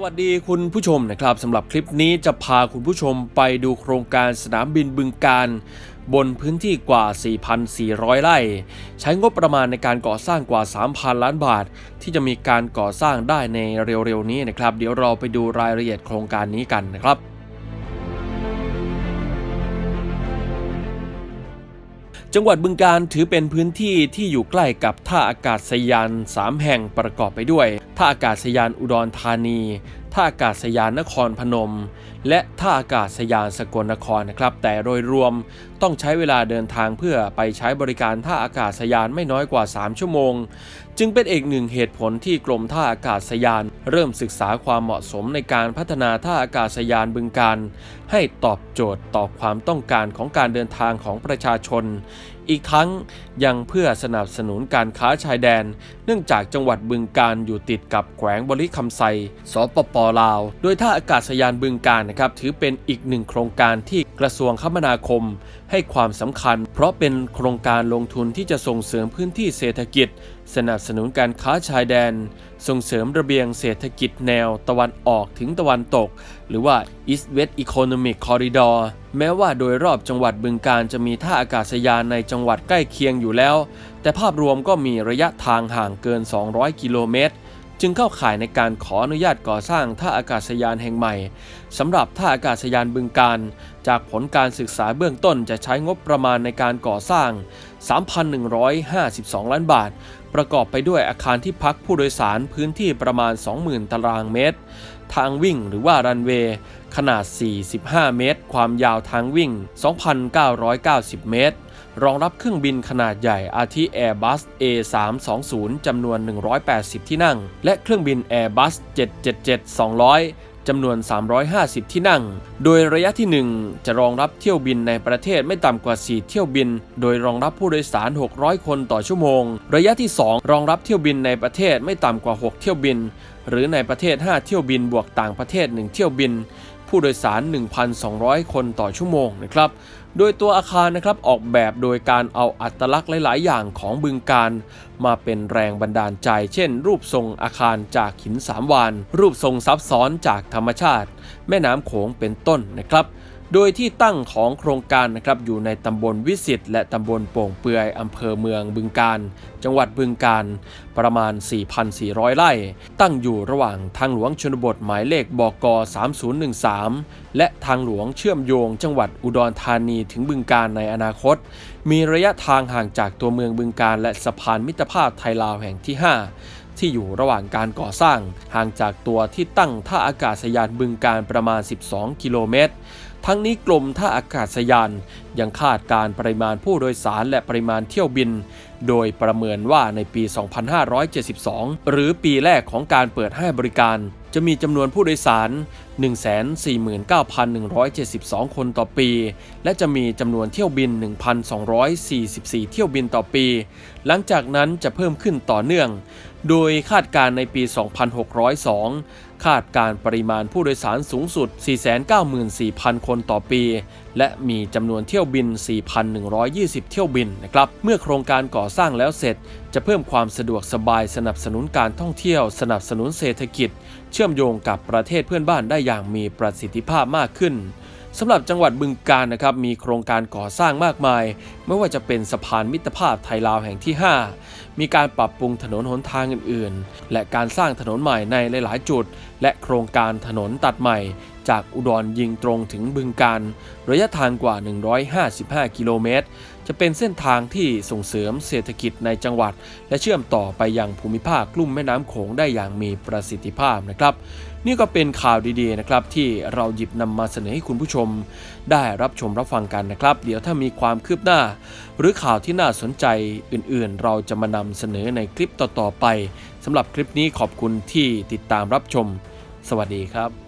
สวัสดีคุณผู้ชมนะครับสำหรับคลิปนี้จะพาคุณผู้ชมไปดูโครงการสนามบินบึงการ บนพื้นที่กว่า 4,400 ไร่ ใช้งบประมาณในการก่อสร้างกว่า 3,000 ล้านบาท ที่จะมีการก่อสร้างได้ในเร็วๆนี้นะครับ เดี๋ยวเราไปดูรายละเอียดโครงการนี้กันนะครับ จังหวัดบึงการถือเป็นพื้นที่ที่อยู่ใกล้กับท่าอากาศยาน 3 แห่งประกอบไปด้วย ท่าอากาศยานอุดรธานี ท่าอากาศยานนครพนม และท่าอากาศยานสกลนครนะครับ แต่โดยรวมต้องใช้เวลาเดินทางเพื่อไปใช้บริการท่าอากาศยานไม่น้อยกว่า 3 ชั่วโมง จึงเป็นอีกหนึ่งเหตุผลที่กรมท่าอากาศยาน เริ่มศึกษาความเหมาะสมในการพัฒนาท่าอากาศยานบึงการ ให้ตอบโจทย์ต่อความต้องการของการเดินทางของประชาชน อีกทั้งยังเพื่อสนับสนุนการค้าชายแดน เนื่องจากจังหวัดบึงการอยู่ติดกับแขวงบริคำไซสปปลาว โดยท่าอากาศยานบึงการนะครับถือเป็นอีกหนึ่งโครงการที่กระทรวงคมนาคม ให้ความสำคัญ เพราะเป็นโครงการลงทุนที่จะส่งเสริมพื้นที่เศรษฐกิจ สนับสนุนการค้าชายแดน ส่งเสริมระเบียงเศรษฐกิจแนวตะวันออกถึงตะวันตก หรือว่า East West Economic Corridor แม้ว่าโดยรอบจังหวัดบึงการจะมีท่าอากาศยานในจังหวัดใกล้เคียงอยู่แล้ว แต่ภาพรวมก็มีระยะทางห่างเกิน 200 กิโลเมตร จึงเข้าข่ายในการขออนุญาตก่อสร้างท่าอากาศยานแห่งใหม่สำหรับท่าอากาศยานบึงการ จากผลการศึกษาเบื้องต้นจะใช้งบประมาณในการก่อสร้าง 3,152 ล้านบาท ประกอบไปด้วยอาคารที่พักผู้โดยสารพื้นที่ประมาณ 20,000 ตารางเมตร ทางวิ่งหรือว่ารันเวย์ขนาด 45 เมตร ความยาวทางวิ่ง 2,990 เมตร รองรับเครื่องบินขนาดใหญ่อาทิ Airbus A320 จำนวน 180 ที่นั่ง และเครื่องบิน Airbus 777-200 จำนวน 350 ที่นั่ง โดยระยะที่ 1 จะรองรับเที่ยวบินในประเทศไม่ต่ำกว่า 4 เที่ยวบิน โดยรองรับผู้โดยสาร 600 คนต่อชั่วโมง ระยะที่ 2 รองรับเที่ยวบินในประเทศไม่ต่ำกว่า 6 เที่ยวบิน หรือในประเทศ 5 เที่ยวบินบวกต่างประเทศ 1 เที่ยวบิน ผู้โดยสาร 1,200 คนต่อชั่วโมงนะครับ โดยตัวอาคารนะครับออกแบบโดยการเอาอัตลักษณ์หลาย ๆ อย่างของบึงการ มาเป็นแรงบันดาลใจ เช่น รูปทรงอาคารจากหินสามวาน รูปทรงซับซ้อนจากธรรมชาติ แม่น้ำโขงเป็นต้นนะครับ โดยที่ตั้งของโครงการนะครับอยู่ในตำบลวิสิตและตำบลโป่งเปือยอำเภอเมืองบึงการ จังหวัดบึงการ ประมาณ 4,400 ไร่ ตั้งอยู่ระหว่างทางหลวงชนบทหมายเลขบก 3013 และทางหลวงเชื่อมโยงจังหวัดอุดรธานีถึงบึงการในอนาคต มีระยะทางห่างจากตัวเมืองบึงการ และสะพานมิตรภาพไทยลาวแห่งที่ 5ที่อยู่ระหว่างการก่อสร้าง ห่างจากตัวที่ตั้งท่าอากาศยานบึงการประมาณ 12 กิโลเมตร ทั้งนี้กรมท่าอากาศยาน ยังคาดการปริมาณผู้โดยสารและปริมาณเที่ยวบิน โดยประเมินว่าในปี 2572 หรือปีแรกของการเปิดให้บริการ จะมีจำนวนผู้โดยสาร 149,172 คนต่อปี และจะมีจำนวนเที่ยวบิน 1,244 เที่ยวบินต่อปี หลังจากนั้นจะเพิ่มขึ้นต่อเนื่อง โดยคาดการในปี 2602 คาดการปริมาณผู้โดยสารสูงสุด 494,000 คนต่อปี และมีจำนวนเที่ยวบิน 4,120 เที่ยวบินนะครับ เมื่อโครงการก่อสร้างแล้วเสร็จ จะเพิ่มความสะดวกสบายสนับสนุนการท่องเที่ยว สนับสนุนเศรษฐกิจ เชื่อมโยงกับประเทศเพื่อนบ้านได้อย่างมีประสิทธิภาพมากขึ้น สำหรับจังหวัดบึงกาฬนะครับมีโครงการก่อสร้างมากมาย ไม่ว่าจะเป็นสะพานมิตรภาพไทยลาวแห่งที่ 5 มีการปรับปรุงถนนหนทางอื่นๆ และการสร้างถนนใหม่ในหลายๆ จุด และโครงการถนนตัดใหม่ จากอุดรยิงตรงถึงบึงการระยะทางกว่า 155 กิโลเมตร จะเป็นเส้นทางที่ส่งเสริมเศรษฐกิจในจังหวัด และเชื่อมต่อไปยังภูมิภาคลุ่มแม่น้ำโขงได้อย่างมีประสิทธิภาพนะครับ นี่ก็เป็นข่าวดีๆนะครับที่เราหยิบนำมาเสนอให้คุณผู้ชม ได้รับชมรับฟังกันนะครับ เดี๋ยวถ้ามีความคืบหน้า หรือข่าวที่น่าสนใจอื่นๆ เราจะมานำเสนอในคลิปต่อๆไปสำหรับคลิปนี้ขอบคุณที่ติดตามรับชม สวัสดีครับ